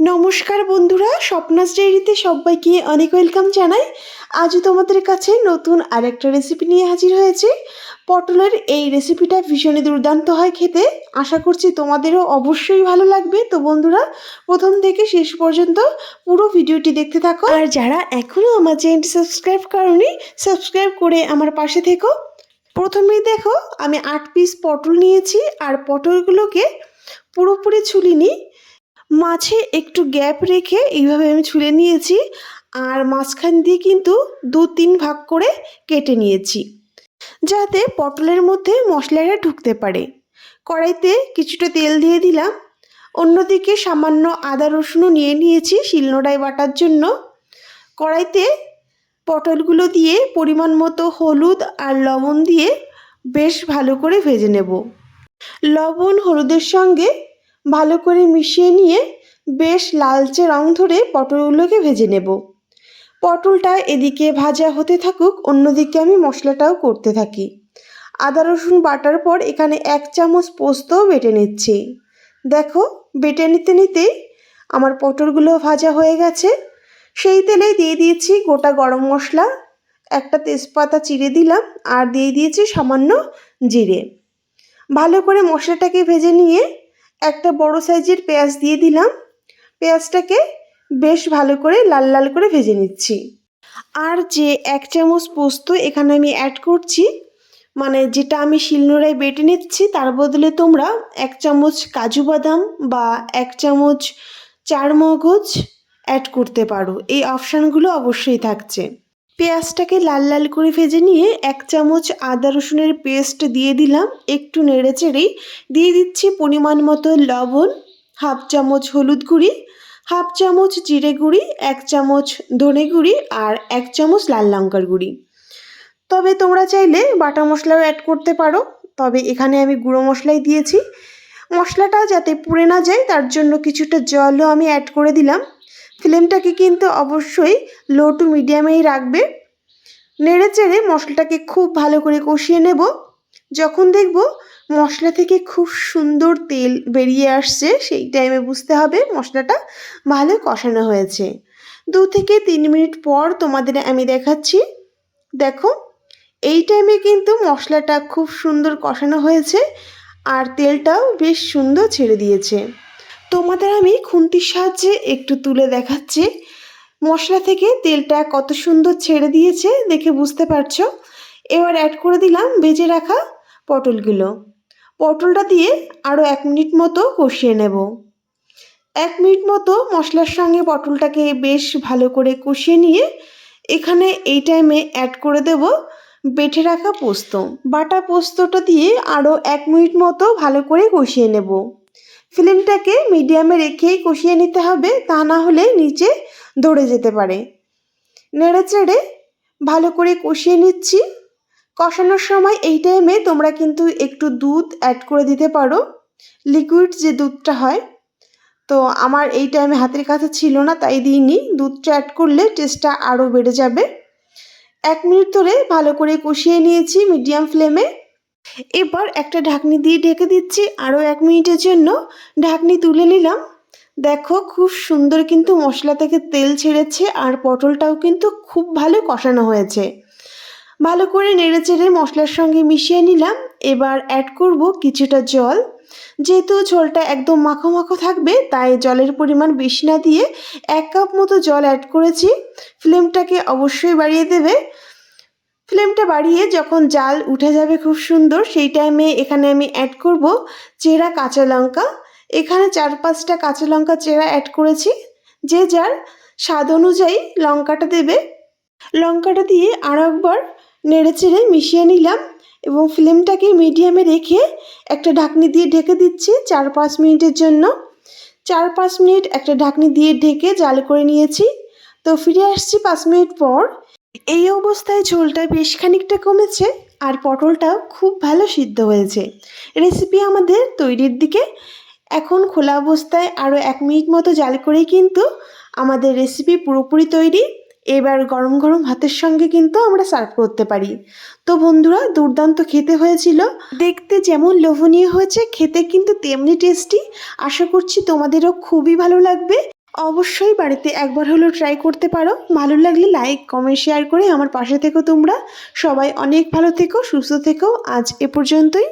নমস্কার বন্ধুরা, স্বপ্নাস ডায়েরিতে সবাইকে অনেক ওয়েলকাম জানাই। আজ তোমাদের কাছে নতুন আরেকটা রেসিপি নিয়ে হাজির হয়েছে। পটলের এই রেসিপিটা ভীষণই দুর্দান্ত হয় খেতে। আশা করছি তোমাদেরও অবশ্যই ভালো লাগবে। তো বন্ধুরা, প্রথম থেকে শেষ পর্যন্ত পুরো ভিডিওটি দেখতে থাকো। আর যারা এখনও আমার চ্যানেলটি সাবস্ক্রাইব করনি সাবস্ক্রাইব করে আমার পাশে থেকো। প্রথমেই দেখো, আমি আট পিস পটল নিয়েছি। আর পটলগুলোকে পুরোপুরি ছুলিনি। মাঝে একটু গ্যাপ রেখে এইভাবে আমি ছুলে নিয়েছি আর মাঝখান দিয়ে কিন্তু দু তিন ভাগ করে কেটে নিয়েছি যাতে পটলের মধ্যে মশলাটা ঢুকতে পারে। কড়াইতে কিছুটা তেল দিয়ে দিলাম। অন্যদিকে সামান্য আদা রসুনও নিয়ে নিয়েছি শিলনোড়ায় বাটার জন্য। কড়াইতে পটলগুলো দিয়ে পরিমাণ মতো হলুদ আর লবণ দিয়ে বেশ ভালো করে ভেজে নেব। লবণ হলুদের সঙ্গে ভালো করে মিশিয়ে নিয়ে বেশ লালচে রং ধরে পটলগুলোকে ভেজে নেব। পটলটা এদিকে ভাজা হতে থাকুক, অন্যদিকে আমি মশলাটাও করতে থাকি। আদা, রসুন বাটার পর এখানে এক চামচ পোস্তও বেটে নিচ্ছি। দেখো, বেটে নিতে নিতেই আমার পটলগুলো ভাজা হয়ে গেছে। সেই তেলেই দিয়ে দিয়েছি গোটা গরম মশলা, একটা তেজপাতা চিড়ে দিলাম আর দিয়ে দিয়েছি সামান্য জিরে। ভালো করে মশলাটাকে ভেজে নিয়ে একটা বড় সাইজের পেঁয়াজ দিয়ে দিলাম। পেঁয়াজটাকে বেশ ভালো করে লাল লাল করে ভেজে নিচ্ছি। আর যে এক চামচ পোস্ত এখানে আমি অ্যাড করছি মানে যেটা আমি শিলনোড়ায় বেটে নিচ্ছি, তার বদলে তোমরা এক চামচ কাজু বাদাম বা এক চামচ চার মগজ অ্যাড করতে পারো। এই অপশানগুলো অবশ্যই থাকছে। পেঁয়াজটাকে লাল লাল করে ভেজে নিয়ে এক চামচ আদা রসুনের পেস্ট দিয়ে দিলাম। একটু নেড়ে চেড়েই দিয়ে দিচ্ছি পরিমাণ মতো লবণ, হাফ চামচ হলুদ গুঁড়ি, হাফ চামচ জিরে গুঁড়ি, এক চামচ ধনে গুঁড়ি আর এক চামচ লাল লঙ্কার গুঁড়ি। তবে তোমরা চাইলে বাটা মশলাও অ্যাড করতে পারো, তবে এখানে আমি গুঁড়ো মশলাই দিয়েছি। মশলাটা যাতে পুড়ে না যায়, তার জন্য কিছুটা জলও আমি অ্যাড করে দিলাম। ফ্লেমটাকে কিন্তু অবশ্যই লো টু মিডিয়ামেই রাখবে। নেড়ে চেড়ে মশলাটাকে খুব ভালো করে কষিয়ে নেব। যখন দেখব মশলা থেকে খুব সুন্দর তেল বেরিয়ে আসছে, সেই টাইমে বুঝতে হবে মশলাটা ভালো কষানো হয়েছে। দু থেকে তিন মিনিট পর তোমাদের আমি দেখাচ্ছি। দেখো, এই টাইমে কিন্তু মশলাটা খুব সুন্দর কষানো হয়েছে আর তেলটাও বেশ সুন্দর ছেড়ে দিয়েছে। তোমাদের আমি খুন্তির সাহায্যে একটু তুলে দেখাচ্ছি। মশলা থেকে তেলটা কত সুন্দর ছেড়ে দিয়েছে দেখে বুঝতে পারছ? এবার অ্যাড করে দিলাম ভেজে রাখা পটলগুলো। পটলটা দিয়ে আরও এক মিনিট মতো কষিয়ে নেব। এক মিনিট মতো মশলার সঙ্গে পটলটাকে বেশ ভালো করে কষিয়ে নিয়ে এখানে এই টাইমে অ্যাড করে দেব বেটে রাখা পোস্ত। বাটা পোস্তটা দিয়ে আরও এক মিনিট মতো ভালো করে কষিয়ে নেব। ফিল্মটাকে মিডিয়ামে রেখেই কষিয়ে নিতে হবে, তা না হলে নিচে ধরে যেতে পারে। নেড়ে চেড়ে ভালো করে কষিয়ে নিচ্ছি। কষানোর সময় এই টাইমে তোমরা কিন্তু একটু দুধ অ্যাড করে দিতে পারো লিকুইড যে দুধটা হয়। তো আমার এই টাইমে হাতের কাছে ছিল না, তাই দিইনি। দুধটা অ্যাড করলে টেস্টটা আরও বেড়ে যাবে। এক মিনিট ধরে ভালো করে কষিয়ে নিয়েছি মিডিয়াম ফ্লেমে এবার একটা ঢাকনি দিয়ে ঢেকে দিচ্ছি। আরও এক মিনিটের জন্য ঢাকনি তুলে নিলাম। দেখো খুব সুন্দর কিন্তু মশলা থেকে তেল ছেড়েছে আর পটলটাও কিন্তু খুব ভালো কষানো হয়েছে। ভালো করে নেড়ে চেড়ে মশলার সঙ্গে মিশিয়ে নিলাম। এবার অ্যাড করব কিছুটা জল। যেহেতু ঝোলটা একদম মাখো মাখো থাকবে, তাই জলের পরিমাণ বেশি না দিয়ে এক কাপ মতো জল অ্যাড করেছি। ফ্লেমটাকে অবশ্যই বাড়িয়ে দেবে। ফ্লেমটা বাড়িয়ে যখন জাল উঠে যাবে খুব সুন্দর, সেই টাইমে এখানে আমি অ্যাড করব চেরা কাঁচা লঙ্কা। এখানে চার পাঁচটা কাঁচা লঙ্কা চেরা অ্যাড করেছি। যে যার স্বাদ অনুযায়ী লঙ্কাটা দেবে। লঙ্কাটা দিয়ে আরও একবার নেড়ে চেড়ে মিশিয়ে নিলাম এবং ফ্লেমটাকে মিডিয়ামে রেখে একটা ঢাকনি দিয়ে ঢেকে দিচ্ছি চার পাঁচ মিনিটের জন্য। চার পাঁচ মিনিট একটা ঢাকনি দিয়ে ঢেকে জাল করে নিয়েছি। তো ফিরে আসছি পাঁচ মিনিট পর। এই অবস্থায় ঝোলটা বেশ খানিকটা কমেছে আর পটলটাও খুব ভালো সিদ্ধ হয়েছে। রেসিপি আমাদের তৈরির দিকে। এখন খোলা অবস্থায় আরও এক মিনিট মতো জাল করেই কিন্তু আমাদের রেসিপি পুরোপুরি তৈরি। এবার গরম গরম ভাতের সঙ্গে কিন্তু আমরা সার্ভ করতে পারি। তো বন্ধুরা, দুর্দান্ত খেতে হয়েছিল। দেখতে যেমন লোভনীয় হয়েছে, খেতে কিন্তু তেমনি টেস্টি আশা করছি তোমাদেরও খুবই ভালো লাগবে। অবশ্যই বাড়িতে একবার হলেও ট্রাই করতে পারো। ভালো লাগলে লাইক কমেন্ট শেয়ার করে আমার পাশে থেকো তোমরা। সবাই অনেক ভালো থেকো, সুস্থ থেকো। আজ এ পর্যন্তই।